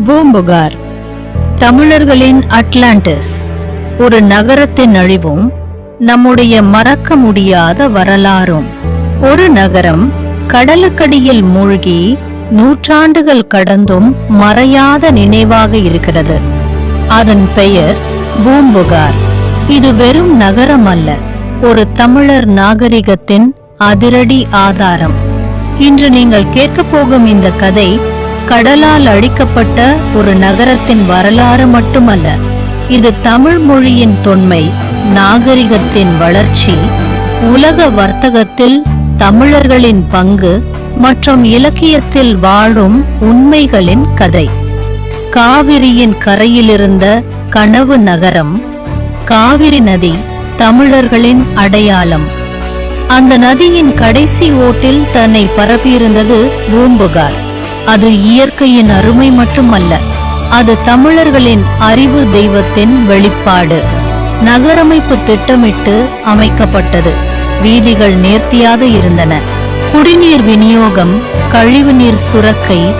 பூம்புகார். தமிழர்களின் அட்லாண்டிஸ். ஒரு நகரத்தின் அழிவும் நம்முடைய மறக்க முடியாத வரலாறும். ஒரு நகரம் கடலுக்கடியில் மூழ்கி நூற்றாண்டுகள் கடந்தும் மறையாத நினைவாக இருக்கிறது. அதன் பெயர் பூம்புகார். இது வெறும் நகரம் அல்ல ஒரு தமிழர் நாகரிகத்தின் அதிரடி ஆதாரம். இன்று நீங்கள் கேட்க போகும் இந்த கதை கடலால் அழிக்கப்பட்ட ஒரு நகரத்தின் வரலாறு மட்டுமல்ல இது தமிழ் மொழியின் தொன்மை நாகரிகத்தின் வளர்ச்சி உலக வர்த்தகத்தில் தமிழர்களின் பங்கு மற்றும் இலக்கியத்தில் வாழும் உண்மைகளின் கதை. காவிரியின் கரையிலிருந்த கனவு நகரம் காவிரி நதி தமிழர்களின் அடையாளம். அந்த நதியின் கடைசி ஓட்டில் தன்னை பரப்பியிருந்தது பூம்புகார். அது இயற்கையின் அருமை மட்டுமல்ல அது தமிழர்களின் அறிவு தெய்வத்தின் வெளிப்பாடு. நகரமைப்பு திட்டமிட்டு அமைக்கப்பட்டது. வீதிகள் நேர்த்தியாக இருந்தன. குடிநீர் விநியோகம் கழிவுநீர் சுரக்கை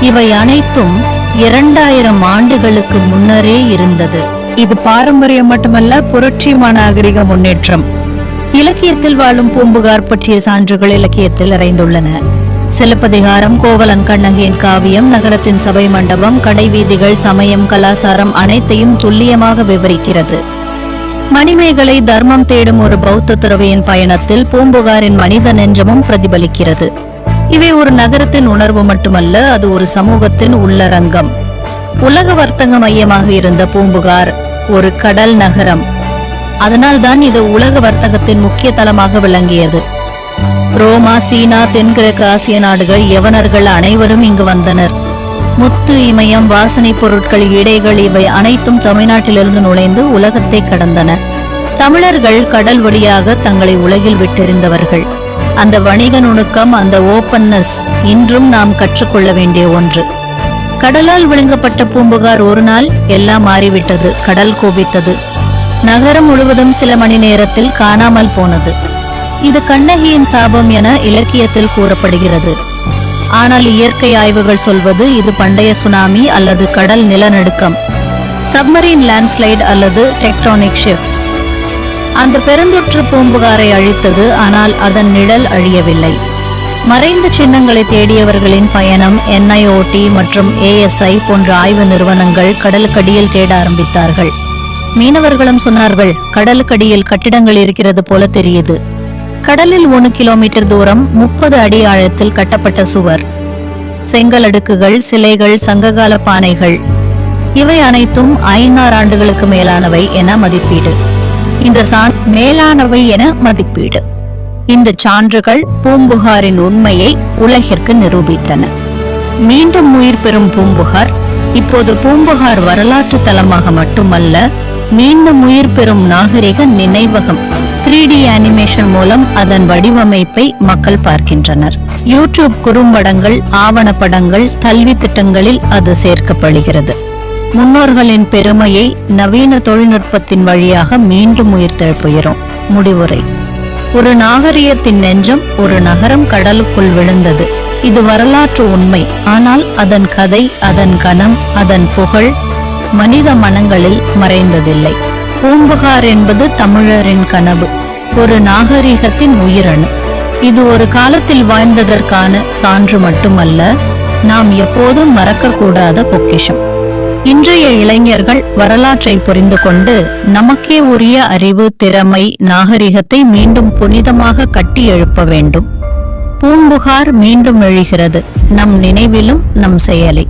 இவை அனைத்தும் இரண்டாயிரம் ஆண்டுகளுக்கு முன்னரே இருந்தது. இது பாரம்பரியம் மட்டுமல்ல புரட்சிமான நாகரிக முன்னேற்றம். இலக்கியத்தில் வாழும் பூம்புகார் பற்றிய சான்றுகள் இலக்கியத்தில் அறைந்துள்ளன சிலப்பதிகாரம் கோவலன் கண்ணகியின் காவியம் நகரத்தின் சபை மண்டபம் கடைவீதிகள் சமயம் கலாசாரம் அனைத்தையும் துல்லியமாக விவரிக்கிறது. மணிமேகலை தர்மம் தேடும் ஒரு பௌத்த துறவியின் பயணத்தில் பூம்புகாரின் மனித நெஞ்சமும் பிரதிபலிக்கிறது. இவை ஒரு நகரத்தின் உணர்வு மட்டுமல்ல அது ஒரு சமூகத்தின் உள்ளரங்கம். உலக வர்த்தக மையமாக இருந்த பூம்புகார் ஒரு கடல் நகரம். அதனால்தான் இது உலக வர்த்தகத்தின் முக்கிய தளமாக விளங்கியது. ரோமா சீனா தென்கிழக்கு ஆசிய நாடுகள் யவனர்கள் அனைவரும் இங்கு வந்தனர். முத்து இமயம் வாசனை பொருட்கள் இடைகள் இவை அனைத்தும் தமிழ்நாட்டிலிருந்து நுழைந்து உலகத்தை கடந்தன. தமிழர்கள் கடல் வழியாக தங்களை உலகில் விட்டெறிந்தவர்கள். அந்த வணிக நுணுக்கம் அந்த ஓப்பன்னஸ் இன்றும் நாம் கற்றுக்கொள்ள வேண்டிய ஒன்று. கடலால் விழுங்கப்பட்ட பூம்புகார் ஒரு நாள் எல்லாம் மாறிவிட்டது கடல் கோபித்தது. நகரம் முழுவதும் சில மணி நேரத்தில் காணாமல் போனது. இது கண்ணகியின் சாபம் என இலக்கியத்தில் கூறப்படுகிறது. ஆனால் இயற்கை ஆய்வுகள் சொல்வது இது பண்டைய சுனாமி அல்லது கடல் நிலநடுக்கம் சப்மரீன் லேண்ட்ஸ்லைட் அல்லது டெக்டானிக் ஷிஃப்ட்ஸ் அந்த பெருந்தொற்று பூம்புகாரை அழித்தது ஆனால் அதன் நிழல் அழியவில்லை. மறைந்த சின்னங்களை தேடியவர்களின் பயணம் என்ஐஓடி மற்றும் ஏஎஸ்ஐ போன்ற ஆய்வு நிறுவனங்கள் கடலுக்கடியில் தேட ஆரம்பித்தார்கள். மீனவர்களும் சொன்னார்கள் கடலுக்கடியில் கட்டிடங்கள் இருக்கிறது போல தெரியுது. கடலில் ஒன்று கிலோமீட்டர் தூரம் முப்பது அடி ஆழத்தில் கட்டப்பட்ட சுவர். செங்கல் அடுக்குகள் சிலைகள் சங்ககால பானைகள். இவை அனைத்தும் ஐந்தாறு ஆண்டுகளுக்கு மேலானவை என மதிப்பீடு. இந்த சான் மேலானவை என மதிப்பீடு. இந்த சான்றுகள் பூம்புகாரின் உண்மையை உலகிற்கு நிரூபித்தன. மீண்டும் உயிர் பெறும் பூம்புகார் இப்போது பூம்புகார் வரலாற்று தலமாக மட்டுமல்ல மீண்டும் உயிர் பெறும் நாகரிக நினைவகம் த்ரீ டி அனிமேஷன் மூலம் அதன் வடிவமைப்பை மக்கள் பார்க்கின்றனர். யூடியூப் குறும்படங்கள் ஆவணப்படங்கள் கல்வி திட்டங்களில் அது சேர்க்கப்படுகிறது. முன்னோர்களின் பெருமையை நவீன தொழில்நுட்பத்தின் வழியாக மீண்டும் உயிர்த்தெழுப்புகிறோம். முடிவுரை. ஒரு நாகரிகத்தின் நெஞ்சம் ஒரு நகரம் கடலுக்குள் விழுந்தது. இது வரலாற்று உண்மை. ஆனால் அதன் கதை அதன் கணம் அதன் புகழ் மனித மனங்களில் மறைந்ததில்லை. பூம்புகார் என்பது தமிழரின் கனவு. ஒரு நாகரிகத்தின் உயிரணு. இது ஒரு காலத்தில் வாழ்ந்ததற்கான சான்று மட்டுமல்ல நாம் எப்போதும் மறக்கக்கூடாத பொக்கிஷம். இன்றைய இளைஞர்கள் வரலாற்றை புரிந்து கொண்டு நமக்கே உரிய அறிவு திறமை நாகரிகத்தை மீண்டும் புனிதமாக கட்டி எழுப்ப வேண்டும். பூம்புகார் மீண்டும் எழுகிறது நம் நினைவிலும் நம் செயலை.